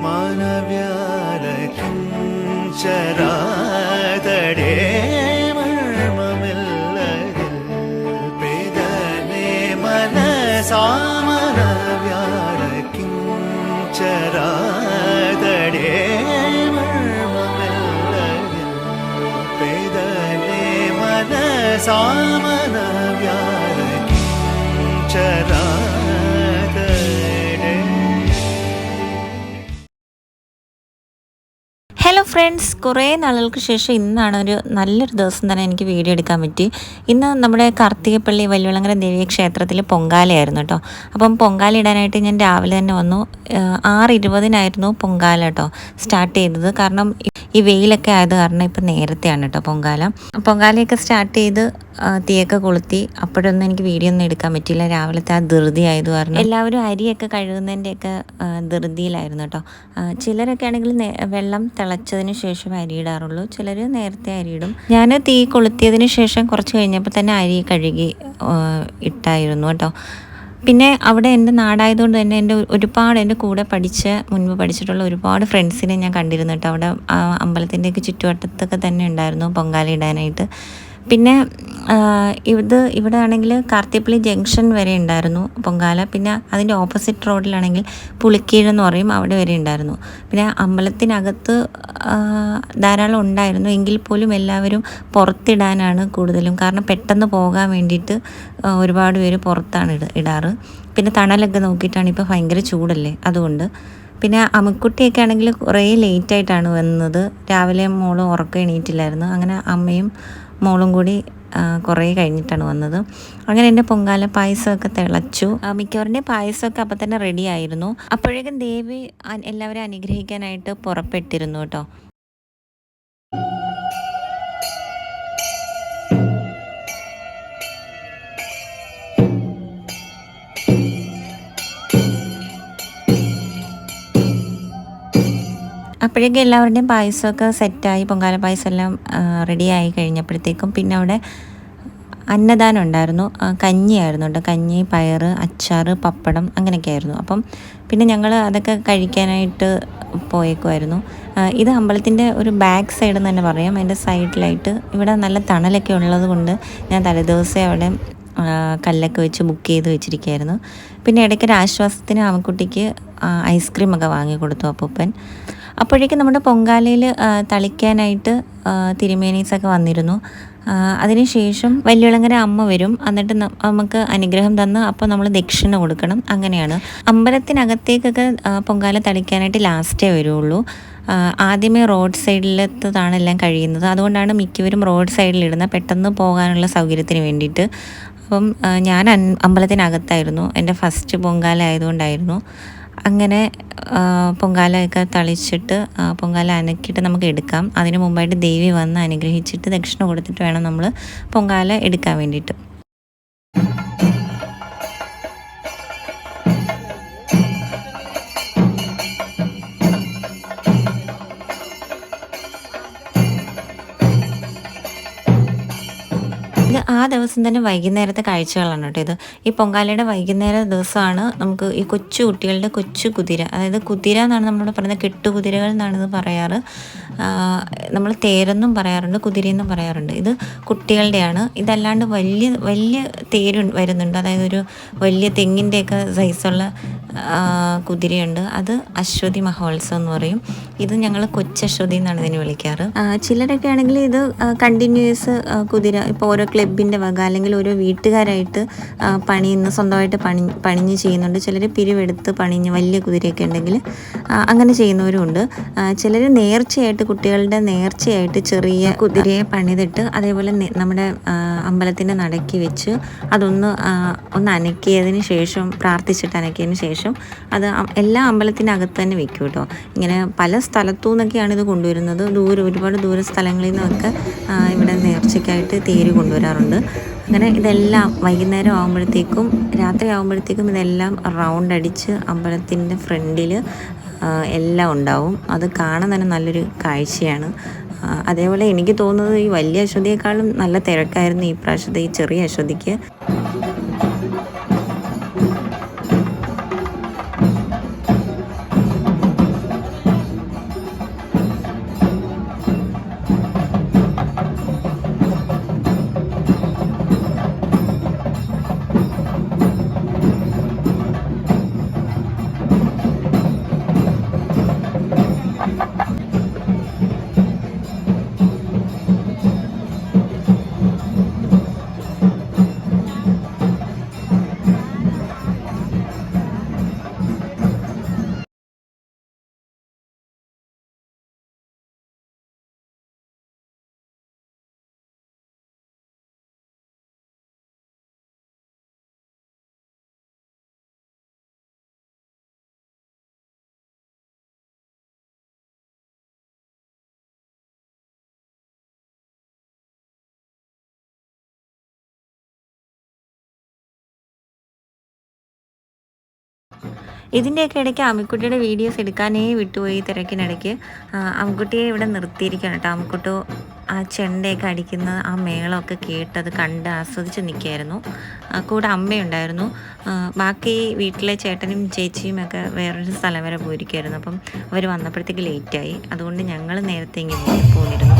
മാനവ്യാല കിഞ്ചരാതടേ മർമ്മമില്ലതിൽ പേദനെ മനസാമനവ്യാല കിഞ്ചരാതടേ മർമ്മമില്ലതിൽ പേദനെ മനസാമനവ്യാല hello friends കുറേ നാളുകൾക്ക് ശേഷം ഇന്നാണ് ഒരു നല്ലൊരു ദിവസം തന്നെ എനിക്ക് വീഡിയോ എടുക്കാൻ പറ്റി. ഇന്ന് നമ്മുടെ കാർത്തികപ്പള്ളി വലിയവിളങ്ങര ദേവീ ക്ഷേത്രത്തിൽ പൊങ്കാലയായിരുന്നു കേട്ടോ അപ്പം പൊങ്കാല ഇടാനായിട്ട് ഞാൻ രാവിലെ തന്നെ വന്നു. ആറ് ഇരുപതിനായിരുന്നു പൊങ്കാല കേട്ടോ സ്റ്റാർട്ട് ചെയ്തത്. കാരണം ഈ വെയിലൊക്കെ ആയത് കാരണം ഇപ്പം നേരത്തെയാണ് കേട്ടോ പൊങ്കാല. പൊങ്കാലയൊക്കെ സ്റ്റാർട്ട് ചെയ്ത് തീയൊക്കെ കൊളുത്തി അപ്പോഴൊന്നും എനിക്ക് വീഡിയോ ഒന്നും എടുക്കാൻ പറ്റിയില്ല. രാവിലത്തെ ആ ധൃതി ആയത് കാരണം എല്ലാവരും അരിയൊക്കെ കഴുകുന്നതിന്റെയൊക്കെ ധൃതിയിലായിരുന്നു കേട്ടോ ചിലരൊക്കെ ആണെങ്കിൽ വെള്ളം തിളച്ചതിന് ശേഷം അരി ഇടാറുള്ളൂ. ചിലർ നേരത്തെ അരിയിടും ഞാൻ തീ കൊളുത്തിയതിന് ശേഷം കുറച്ച് കഴിഞ്ഞപ്പോൾ തന്നെ അരി കഴുകി ഇട്ടായിരുന്നു കേട്ടോ പിന്നെ അവിടെ എന്റെ നാടായതുകൊണ്ട് തന്നെ എന്റെ ഒരു- ഒരുപാട് എന്റെ കൂടെ പഠിച്ച് മുൻപ് പഠിച്ചിട്ടുള്ള ഒരുപാട് ഫ്രണ്ട്സിനെ ഞാൻ കണ്ടിരുന്നു കേട്ടോ. അവിടെ അമ്പലത്തിന്റെയൊക്കെ ചുറ്റുവട്ടത്തൊക്കെ തന്നെ ഉണ്ടായിരുന്നു പൊങ്കാല ഇടാനായിട്ട്. പിന്നെ ഇത് ഇവിടെ ആണെങ്കിൽ കാർത്തിപ്പള്ളി ജംഗ്ഷൻ വരെ ഉണ്ടായിരുന്നു പൊങ്കാല. പിന്നെ അതിന്റെ ഓപ്പോസിറ്റ് റോഡിലാണെങ്കിൽ പുളിക്കീഴ് എന്ന് പറയും അവിടെ വരെ ഉണ്ടായിരുന്നു. പിന്നെ അമ്പലത്തിനകത്ത് ധാരാളം ഉണ്ടായിരുന്നു. എങ്കിൽ പോലും എല്ലാവരും പുറത്തിടാനാണ് കൂടുതലും. കാരണം പെട്ടെന്ന് പോകാൻ വേണ്ടിയിട്ട് ഒരുപാട് പേര് പുറത്താണ് ഇട ഇടാറ്. പിന്നെ തണലൊക്കെ നോക്കിയിട്ടാണ് ഇപ്പോൾ ഭയങ്കര ചൂടല്ലേ അതുകൊണ്ട്. പിന്നെ അമ്മക്കുട്ടിയൊക്കെ ആണെങ്കിൽ കുറേ ലേറ്റായിട്ടാണ് വന്നത്. രാവിലെ മോൾ ഉറക്കം എണീറ്റില്ലായിരുന്നു. അങ്ങനെ അമ്മയും മോളും കൂടി കുറേ കഴിഞ്ഞിട്ടാണ് വന്നത്. അങ്ങനെ എന്റെ പൊങ്കാല പായസമൊക്കെ തിളച്ചു. മിക്കവരുടെ പായസമൊക്കെ അപ്പം തന്നെ റെഡി ആയിരുന്നു. അപ്പോഴേക്കും ദേവി എല്ലാവരെയും അനുഗ്രഹിക്കാനായിട്ട് പുറപ്പെട്ടിരുന്നു കേട്ടോ. അപ്പോഴേക്കും എല്ലാവരുടെയും പായസമൊക്കെ സെറ്റായി പൊങ്കാല പായസം എല്ലാം റെഡിയായി കഴിഞ്ഞപ്പോഴത്തേക്കും പിന്നെ അവിടെ അന്നദാനം ഉണ്ടായിരുന്നു. കഞ്ഞിയായിരുന്നു കേട്ടോ. കഞ്ഞി പയർ അച്ചാർ പപ്പടം അങ്ങനെയൊക്കെ ആയിരുന്നു. അപ്പം പിന്നെ ഞങ്ങൾ അതൊക്കെ കഴിക്കാനായിട്ട് പോയേക്കുമായിരുന്നു ഇത് അമ്പലത്തിന്റെ ഒരു ബാക്ക് സൈഡ് എന്ന് തന്നെ പറയാം. അതിന്റെ സൈഡിലായിട്ട് ഇവിടെ നല്ല തണലൊക്കെ ഉള്ളത് കൊണ്ട് ഞാൻ തലേദിവസം അവിടെ കല്ലൊക്കെ വെച്ച് ബുക്ക് ചെയ്ത് വെച്ചിരിക്കുകയായിരുന്നു. പിന്നെ ഇടയ്ക്കൊരു ആശ്വാസത്തിന് ആമക്കുട്ടിക്ക് ഐസ്ക്രീമൊക്കെ വാങ്ങി കൊടുത്തു അപ്പൂപ്പൻ. അപ്പോഴേക്കും നമ്മുടെ പൊങ്കാലയിൽ തളിക്കാനായിട്ട് തിരുമേനീസൊക്കെ വന്നിരുന്നു. അതിനുശേഷം വലിയളങ്ങര അമ്മ വരും. എന്നിട്ട് നമുക്ക് അനുഗ്രഹം തന്ന് അപ്പോൾ നമ്മൾ ദക്ഷിണ കൊടുക്കണം. അങ്ങനെയാണ്. അമ്പലത്തിനകത്തേക്കൊക്കെ പൊങ്കാല തളിക്കാനായിട്ട് ലാസ്റ്റേ വരുള്ളൂ. ആദ്യമേ റോഡ് സൈഡിലത്തതാണ് എല്ലാം കഴിയുന്നത്. അതുകൊണ്ടാണ് മിക്കവരും റോഡ് സൈഡിലിടുന്നത് പെട്ടെന്ന് പോകാനുള്ള സൗകര്യത്തിന് വേണ്ടിയിട്ട്. അപ്പം ഞാൻ അമ്പലത്തിനകത്തായിരുന്നു. എന്റെ ഫസ്റ്റ് പൊങ്കാല ആയതുകൊണ്ടായിരുന്നു. അങ്ങനെ പൊങ്കാലയൊക്കെ തളിച്ചിട്ട് പൊങ്കാല അനക്കിയിട്ട് നമുക്ക് എടുക്കാം. അതിന് മുമ്പായിട്ട് ദേവി വന്ന് അനുഗ്രഹിച്ചിട്ട് ദക്ഷിണ കൊടുത്തിട്ട് വേണം നമ്മൾ പൊങ്കാല എടുക്കാൻ വേണ്ടിയിട്ട്. ആ ദിവസം തന്നെ വൈകുന്നേരത്തെ കാഴ്ചകളാണ് കേട്ടോ ഇത്. ഈ പൊങ്കാലയുടെ വൈകുന്നേര ദിവസമാണ് നമുക്ക് ഈ കൊച്ചു കുട്ടികളുടെ കൊച്ചു കുതിര. അതായത് കുതിര എന്നാണ് നമ്മളിവിടെ പറയുന്നത്. കെട്ടുകുതിരകൾ എന്നാണ് ഇത് പറയാറ്. നമ്മൾ തേരെന്നും പറയാറുണ്ട് കുതിരയെന്നും പറയാറുണ്ട്. ഇത് കുട്ടികളുടെയാണ്. ഇതല്ലാണ്ട് വലിയ വലിയ തേര് വരുന്നുണ്ട്. അതായത് ഒരു വലിയ തെങ്ങിന്റെയൊക്കെ സൈസുള്ള കുതിരയുണ്ട്. അത് അശ്വതി മഹോത്സവം എന്ന് പറയും. ഇത് ഞങ്ങൾ കൊച്ചശ്വതി എന്നാണ് ഇതിനെ വിളിക്കാറ്. ചിലരൊക്കെ ആണെങ്കിൽ ഇത് കണ്ടിന്യൂസ് കുതിര. ഇപ്പോൾ ഓരോ ക്ലബിന്റെ വക അല്ലെങ്കിൽ ഓരോ വീട്ടുകാരായിട്ട് പണിയുന്ന സ്വന്തമായിട്ട് പണി പണിഞ്ഞ് ചെയ്യുന്നുണ്ട്. ചിലർ പിരിവെടുത്ത് പണിഞ്ഞ് വലിയ കുതിരയൊക്കെ ഉണ്ടെങ്കിൽ അങ്ങനെ ചെയ്യുന്നവരും ഉണ്ട് ചിലർ നേർച്ചയായിട്ട് കുട്ടികളുടെ നേർച്ചയായിട്ട് ചെറിയ കുതിരയെ പണിതിട്ട് അതേപോലെ നമ്മുടെ അമ്പലത്തിന്റെ നടക്കി വെച്ച് അതൊന്ന് ഒന്ന് അനക്കിയതിന് ശേഷം പ്രാർത്ഥിച്ചിട്ട് അനക്കിയതിന് ശേഷം അത് എല്ലാ അമ്പലത്തിനകത്ത് തന്നെ വെക്കും കേട്ടോ. ഇങ്ങനെ പല സ്ഥലത്തു നിന്നൊക്കെയാണ് ഇത് കൊണ്ടുവരുന്നത്. ദൂരെ ഒരുപാട് ദൂര സ്ഥലങ്ങളിൽ നിന്നൊക്കെ ഇവിടെ നേർച്ചയ്ക്കായിട്ട് തേര് കൊണ്ടുവരാറുണ്ട്. അങ്ങനെ ഇതെല്ലാം വൈകുന്നേരം ആകുമ്പോഴത്തേക്കും രാത്രി ആകുമ്പോഴത്തേക്കും ഇതെല്ലാം റൗണ്ട് അടിച്ച് അമ്പലത്തിന്റെ ഫ്രണ്ടിൽ എല്ലാം ഉണ്ടാവും. അത് കാണാൻ തന്നെ നല്ലൊരു കാഴ്ചയാണ്. അതേപോലെ എനിക്ക് തോന്നുന്നത് ഈ വലിയ അശ്വതിയേക്കാളും നല്ല തിരക്കായിരുന്നു ഈ പ്രാവശ്യത്തെ ഈ ചെറിയ അശ്വതിക്ക്. ഇതിന്റെയൊക്കെ ഇടയ്ക്ക് അമ്മിക്കുട്ടിയുടെ വീഡിയോസ് എടുക്കാനേ വിട്ടുപോയി തിരക്കിനിടയ്ക്ക്. അമ്മക്കുട്ടിയെ ഇവിടെ നിർത്തിയിരിക്കണം കേട്ടോ. അമ്മിക്കുട്ടു ആ ചെണ്ടയൊക്കെ അടിക്കുന്ന ആ മേളമൊക്കെ കേട്ടത് കണ്ട് ആസ്വദിച്ച് നിൽക്കുകയായിരുന്നു. കൂടെ അമ്മയുണ്ടായിരുന്നു. ബാക്കി വീട്ടിലെ ചേട്ടനും ചേച്ചിയും ഒക്കെ വേറൊരു സ്ഥലം വരെ പോയിരിക്കുമായിരുന്നു അപ്പം അവർ വന്നപ്പോഴത്തേക്ക് ലേറ്റായി അതുകൊണ്ട് ഞങ്ങൾ നേരത്തെ ഇങ്ങനെ പോന്നിരുന്നു.